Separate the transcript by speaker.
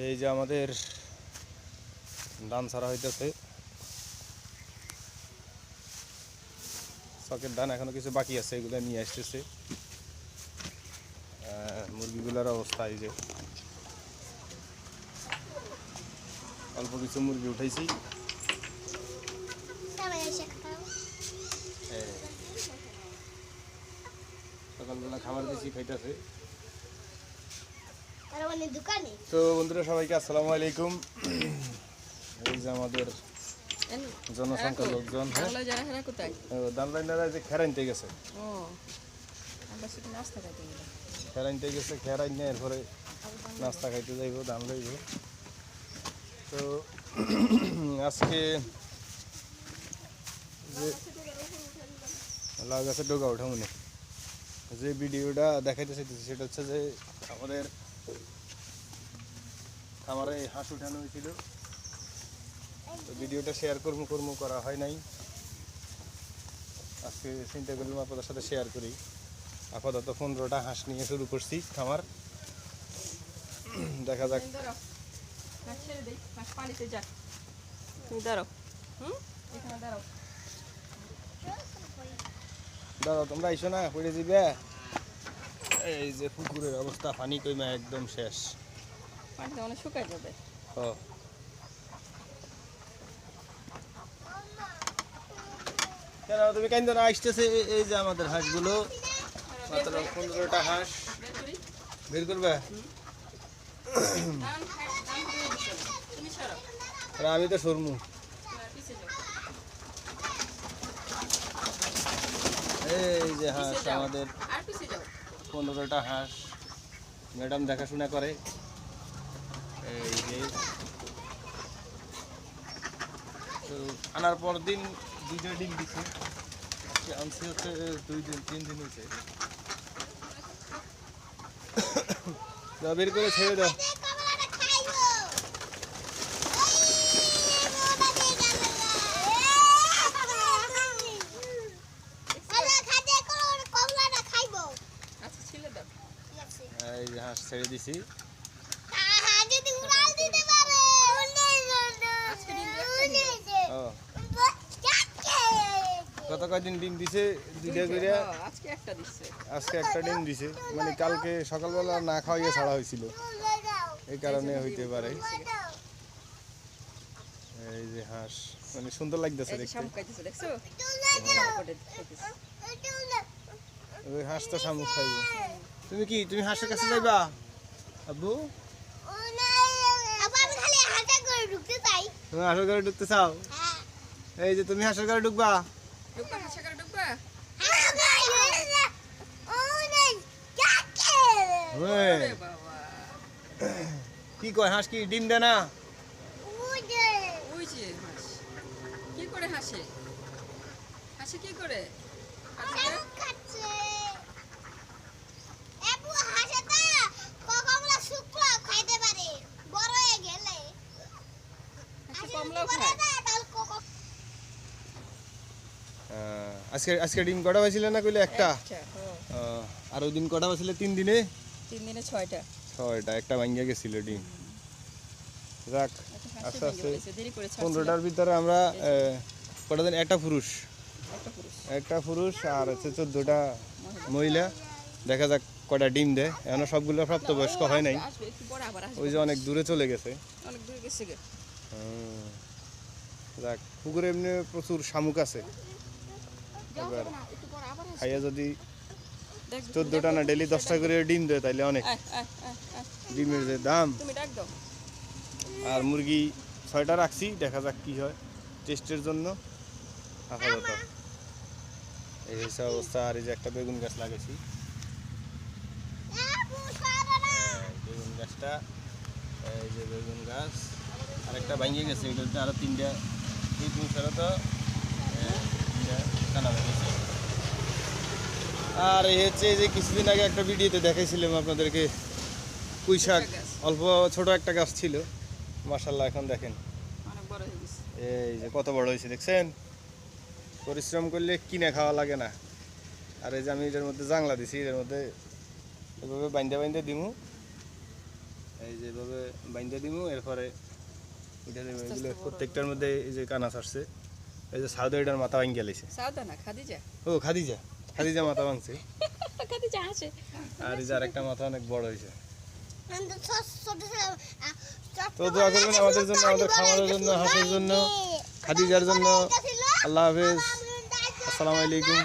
Speaker 1: এই যে আমাদের ধান ছাড়া হইতেছে। চকের ধান এখনও কিছু বাকি আছে এগুলো নিয়ে আসতেছে। মুরগিগুলোর অবস্থা এই যে। অল্প কিছু মুরগি উঠাইছি। এই, সকালবেলা খাবার দিয়েছি খাইতেছে। তো বন্ধুরা সবাইকে আসসালামু আলাইকুম। এই যে আমাদের জনসংখ্যা লোকজন হ্যাঁ? দানলাইনারা যে খেরাইনতে গেছে। খেরাইনতে গেছে খেরাইন নিয়ে এরপরে নাস্তা খাইতে যাইব দান লইব। তো আজকে যে লাউ গাছের ডোকা ওঠা মনে যে ভিডিওটা দেখাইতে চাইতেছি সেটা হচ্ছে যে আমাদের আমার এই হাঁস উঠানো হয়েছিল। ভিডিওটা শেয়ার করব করব করা হয় নাই। আজকে চিন্তা করলাম আপনাদের সাথে শেয়ার করি। আপাতত পনেরোটা হাঁস নিয়ে শুরু করছি খামার। দেখা যাক। দাদা তোমরা আইসো না পড়ে দিবে এই যে পুকুরের অবস্থা পানি কইমা একদম শেষ।
Speaker 2: পানিতে অনেক শুকাই যাবে।
Speaker 1: ও। কেন তুমি কেন আসতেছে এই- যে আমাদের হাঁসগুলো। মাত্র পনেরোটা হাঁস।
Speaker 2: বের করি
Speaker 1: বের করবে আমি তো সরমু। এই যে হাঁস আমাদের। পনেরোটা হাঁস। ম্যাডাম দেখাশোনা করে এই যে তো আনার পর দিন দুইটা ডিম দিছে। আনছি হচ্ছে দুই দিন তিন দিন হয়েছে। বের করে ছেড়ে দাও।
Speaker 3: এই
Speaker 2: আচ্ছা
Speaker 1: হাঁস ছেড়ে দিছি
Speaker 3: আহা, যদি উড়াল দিতে পারে
Speaker 2: আজকে ডিম একটা দিল।
Speaker 1: ও গত কয়দিন ডিম দিছে দুইটা করে
Speaker 2: আজকে একটা দিচ্ছে
Speaker 1: আজকে একটা ডিম দিছে। মানে কালকে সকালবেলা না খাওয়াইয়ে ছাড়া হয়েছিল। এই কারণে হইতে পারে। এই যে হাঁস মানে সুন্দর লাগতেছে দেখতে।
Speaker 2: শামুক খাইতেছে দেখছ?
Speaker 1: ওই হাঁস তো শামুক খাইব। তুমি কি তুমি হাঁসের কাছে যাইবা? আব্বু? তুমি হাঁসের ঘরে ঢুকতে চাও? এই যে তুমি হাঁসের ঘরে ঢুকবা?
Speaker 2: ডুববা হাসা করে ডুববা
Speaker 1: কি কয় হাঁস কি ডিম দেয় না
Speaker 2: ওই কি করে হাসে হাসে কি করে হাসে হাসে খায়
Speaker 1: আজকে আজকে ডিম কটা পাইছিলে না কইলে একটা?
Speaker 2: আচ্ছা,
Speaker 1: আর ওই দিন কটা পাইছিলে তিন দিনে?
Speaker 2: তিন দিনে ছয়টা।
Speaker 1: ছয়টা একটা ভাঙ্গিয়া গেছিল ডিম। যাক আস্তে আস্তে। পনেরোটার ভিতরে আমরা কটা দিন? একটা পুরুষ।
Speaker 2: একটা পুরুষ।
Speaker 1: আর হচ্ছে চোদ্দোটা মহিলা। দেখা যাক কটা ডিম দেয়। এখনও সবগুলো প্রাপ্তবয়স্ক হয় নাই। ওই যে অনেক দূরে চলে গেছে। যাক পুকুরে এমনি প্রচুর শামুক আছে। এবার। খাইয়া যদি চোদ্দোটা না ডেলি দশটা করে ডিম দেয় তাইলে অনেক। ডিমের যে দাম। আর মুরগি ছয়টা রাখছি দেখা যাক কি হয়। টেস্টের জন্য। আপাতত এই হচ্ছে অবস্থা আর এই যে একটা বেগুন গাছ লাগাইছি। হ্যাঁ, বেগুন গাছটা এই যে বেগুন গাছ। আরেকটা ভাঙিয়ে গেছে এটাতে আরও তিনটা। এই তো। আর এই হচ্ছে যে কিছুদিন আগে একটা ভিডিওতে দেখাইছিলাম আপনাদেরকে পুঁই শাক অল্প ছোট একটা গাছ ছিল। মার্শাল্লাহ এখন দেখেন। এই যে কত বড় হয়েছে দেখছেন? পরিশ্রম করলে কিনে খাওয়া লাগে না। আর এই যে আমি এটার মধ্যে জাংলা দিছি এটার মধ্যে এভাবে বাইন্দে বাইন্দে দিমু। এই যেভাবে বাইন্দে দিব এরপরে প্রত্যেকটার মধ্যে এই যে কানা ছাড়ছে। এই যে সাউদি এটার মাথা ভাঙ গেলেছে
Speaker 2: না খাদিজা?
Speaker 1: ও খাদিজা। খাদিজা মাথা ভাঙছে।
Speaker 2: খাদিজা আছে।
Speaker 1: আর এই যে আরেকটা মাথা অনেক বড় হয়েছে তো দোয়া করবেন আমাদের জন্য আমাদের খামারের জন্য হাসির জন্য খাদিজার জন্য। আল্লাহ হাফেজ। আসসালামু আলাইকুম।